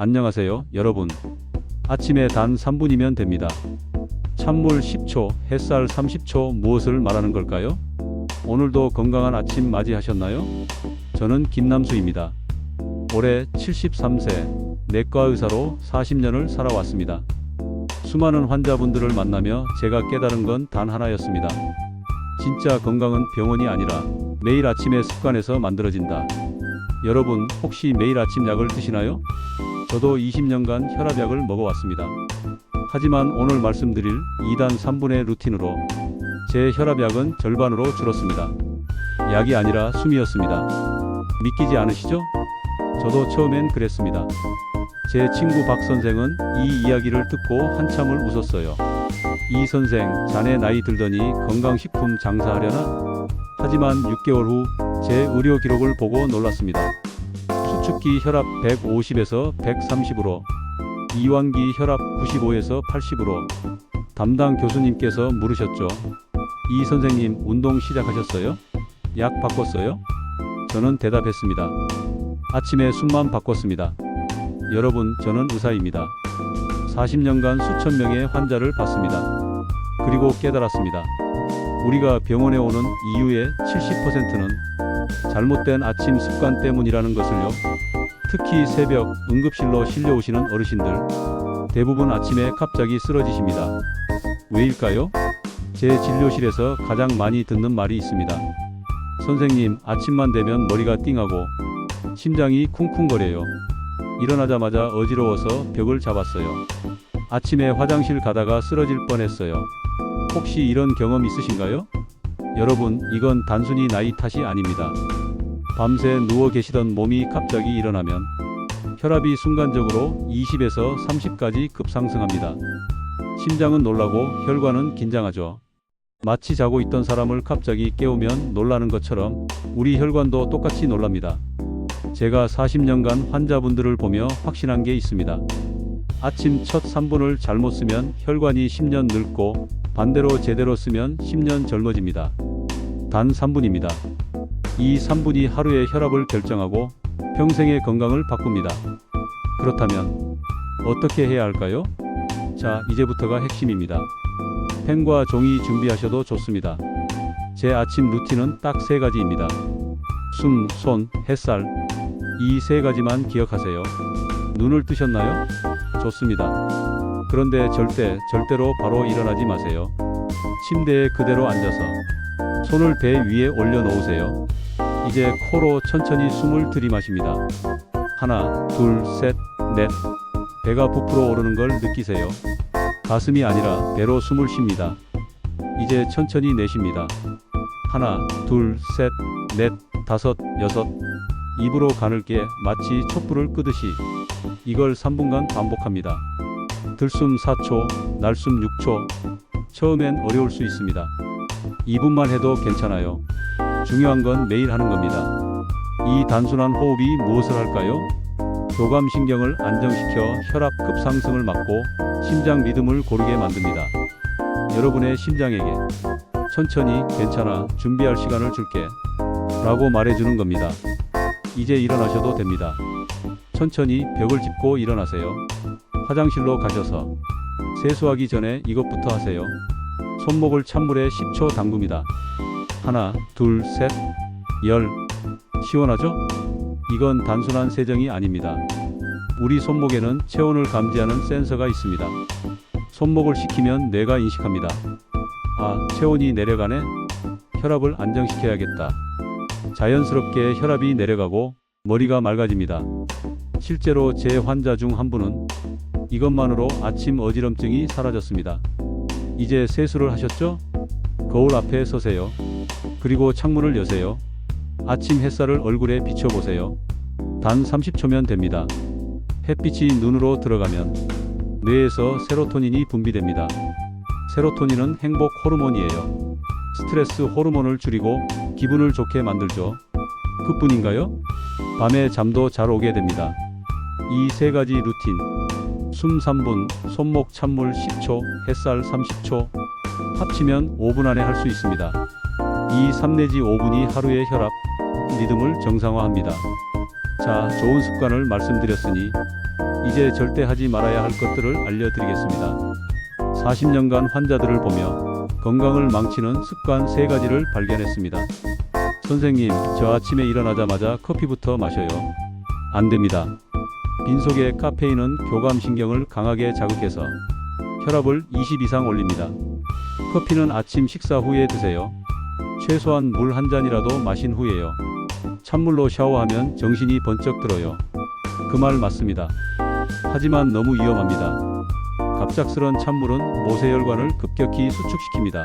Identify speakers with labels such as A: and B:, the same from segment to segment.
A: 안녕하세요, 여러분. 아침에 단 3분이면 됩니다. 찬물 10초, 햇살 30초 무엇을 말하는 걸까요? 오늘도 건강한 아침 맞이하셨나요? 저는 김남수입니다. 올해 73세, 내과 의사로 40년을 살아왔습니다. 수많은 환자분들을 만나며 제가 깨달은 건 단 하나였습니다. 진짜 건강은 병원이 아니라 매일 아침의 습관에서 만들어진다. 여러분, 혹시 매일 아침 약을 드시나요? 저도 20년간 혈압약을 먹어왔습니다. 하지만 오늘 말씀드릴 2단 3분의 루틴으로 제 혈압약은 절반으로 줄었습니다. 약이 아니라 숨이었습니다. 믿기지 않으시죠? 저도 처음엔 그랬습니다. 제 친구 박 선생은 이 이야기를 듣고 한참을 웃었어요. 이 선생, 자네 나이 들더니 건강식품 장사하려나? 하지만 6개월 후 제 의료 기록을 보고 놀랐습니다. 수축기 혈압 150에서 130으로, 이완기 혈압 95에서 80으로, 담당 교수님께서 물으셨죠. 이 선생님 운동 시작하셨어요? 약 바꿨어요? 저는 대답했습니다. 아침에 숨만 바꿨습니다. 여러분, 저는 의사입니다. 40년간 수천 명의 환자를 봤습니다. 그리고 깨달았습니다. 우리가 병원에 오는 이유의 70%는 잘못된 아침 습관 때문이라는 것을요. 특히 새벽 응급실로 실려오시는 어르신들 대부분 아침에 갑자기 쓰러지십니다. 왜일까요? 제 진료실에서 가장 많이 듣는 말이 있습니다. 선생님, 아침만 되면 머리가 띵하고 심장이 쿵쿵거려요. 일어나자마자 어지러워서 벽을 잡았어요. 아침에 화장실 가다가 쓰러질 뻔했어요. 혹시 이런 경험 있으신가요? 여러분, 이건 단순히 나이 탓이 아닙니다. 밤새 누워 계시던 몸이 갑자기 일어나면 혈압이 순간적으로 20에서 30까지 급상승합니다. 심장은 놀라고 혈관은 긴장하죠. 마치 자고 있던 사람을 갑자기 깨우면 놀라는 것처럼 우리 혈관도 똑같이 놀랍니다. 제가 40년간 환자분들을 보며 확신한 게 있습니다. 아침 첫 3분을 잘못 쓰면 혈관이 10년 늙고 반대로 제대로 쓰면 10년 젊어집니다. 단 3분입니다. 이 3분이 하루의 혈압을 결정하고 평생의 건강을 바꿉니다. 그렇다면 어떻게 해야 할까요? 자, 이제부터가 핵심입니다. 펜과 종이 준비하셔도 좋습니다. 제 아침 루틴은 딱 세 가지입니다. 숨, 손, 햇살. 이 세 가지만 기억하세요. 눈을 뜨셨나요? 좋습니다. 그런데 절대, 절대로 바로 일어나지 마세요. 침대에 그대로 앉아서 손을 배 위에 올려놓으세요. 이제 코로 천천히 숨을 들이마십니다. 하나, 둘, 셋, 넷. 배가 부풀어 오르는 걸 느끼세요. 가슴이 아니라 배로 숨을 쉽니다. 이제 천천히 내쉽니다. 하나, 둘, 셋, 넷, 다섯, 여섯. 입으로 가늘게 마치 촛불을 끄듯이 이걸 3분간 반복합니다. 들숨 4초, 날숨 6초. 처음엔 어려울 수 있습니다. 2분만 해도 괜찮아요. 중요한 건 매일 하는 겁니다. 이 단순한 호흡이 무엇을 할까요? 교감신경을 안정시켜 혈압 급상승을 막고 심장 리듬을 고르게 만듭니다. 여러분의 심장에게 천천히 괜찮아 준비할 시간을 줄게 라고 말해주는 겁니다. 이제 일어나셔도 됩니다. 천천히 벽을 짚고 일어나세요. 화장실로 가셔서 세수하기 전에 이것부터 하세요. 손목을 찬물에 10초 담굽니다. 하나, 둘, 셋, 열. 시원하죠? 이건 단순한 세정이 아닙니다. 우리 손목에는 체온을 감지하는 센서가 있습니다. 손목을 식히면 뇌가 인식합니다. 아, 체온이 내려가네? 혈압을 안정시켜야겠다. 자연스럽게 혈압이 내려가고 머리가 맑아집니다. 실제로 제 환자 중 한 분은 이것만으로 아침 어지럼증이 사라졌습니다. 이제 세수를 하셨죠? 거울 앞에 서세요. 그리고 창문을 여세요. 아침 햇살을 얼굴에 비춰보세요. 단 30초면 됩니다. 햇빛이 눈으로 들어가면 뇌에서 세로토닌이 분비됩니다. 세로토닌은 행복 호르몬이에요. 스트레스 호르몬을 줄이고 기분을 좋게 만들죠. 그뿐인가요? 밤에 잠도 잘 오게 됩니다. 이 세 가지 루틴. 숨 3분, 손목 찬물 10초, 햇살 30초. 합치면 5분 안에 할 수 있습니다. 이 3 내지 5분이 하루의 혈압, 리듬을 정상화합니다. 자, 좋은 습관을 말씀드렸으니 이제 절대 하지 말아야 할 것들을 알려드리겠습니다. 40년간 환자들을 보며 건강을 망치는 습관 세 가지를 발견했습니다. 선생님, 저 아침에 일어나자마자 커피부터 마셔요. 안 됩니다. 빈속의 카페인은 교감신경을 강하게 자극해서 혈압을 20 이상 올립니다. 커피는 아침 식사 후에 드세요. 최소한 물 한 잔이라도 마신 후에요. 찬물로 샤워하면 정신이 번쩍 들어요. 그 말 맞습니다. 하지만 너무 위험합니다. 갑작스런 찬물은 모세혈관을 급격히 수축시킵니다.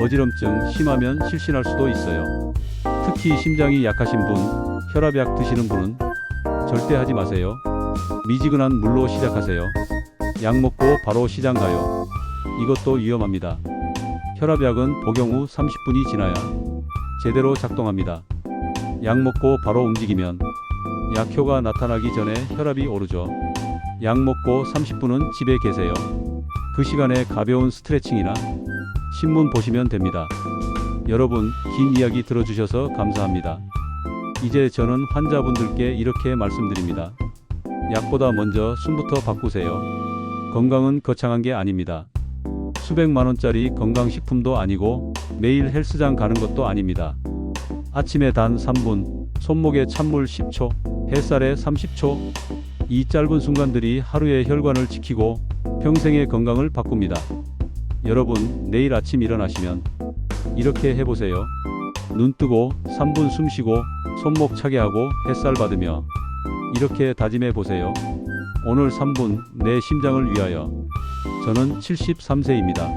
A: 어지럼증 심하면 실신할 수도 있어요. 특히 심장이 약하신 분, 혈압약 드시는 분은 절대 하지 마세요. 미지근한 물로 시작하세요. 약 먹고 바로 시장 가요. 이것도 위험합니다. 혈압약은 복용 후 30분이 지나야 제대로 작동합니다. 약 먹고 바로 움직이면 약효가 나타나기 전에 혈압이 오르죠. 약 먹고 30분은 집에 계세요. 그 시간에 가벼운 스트레칭이나 신문 보시면 됩니다. 여러분, 긴 이야기 들어주셔서 감사합니다. 이제 저는 환자분들께 이렇게 말씀드립니다. 약보다 먼저 숨부터 바꾸세요. 건강은 거창한 게 아닙니다. 수백만 원짜리 건강식품도 아니고 매일 헬스장 가는 것도 아닙니다. 아침에 단 3분, 손목에 찬물 10초, 햇살에 30초, 이 짧은 순간들이 하루의 혈관을 지키고 평생의 건강을 바꿉니다. 여러분, 내일 아침 일어나시면 이렇게 해보세요. 눈 뜨고 3분 숨 쉬고 손목 차게 하고 햇살 받으며 이렇게 다짐해 보세요. 오늘 3분 내 심장을 위하여. 저는 73세입니다.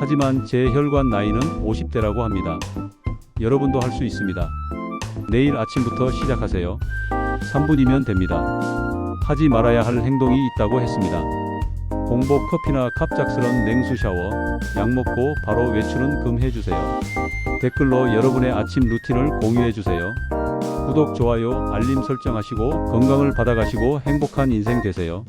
A: 하지만 제 혈관 나이는 50대라고 합니다. 여러분도 할 수 있습니다. 내일 아침부터 시작하세요. 3분이면 됩니다. 하지 말아야 할 행동이 있다고 했습니다. 공복 커피나 갑작스런 냉수 샤워, 약 먹고 바로 외출은 금해주세요. 댓글로 여러분의 아침 루틴을 공유해주세요. 구독, 좋아요, 알림 설정하시고 건강을 받아가시고 행복한 인생 되세요.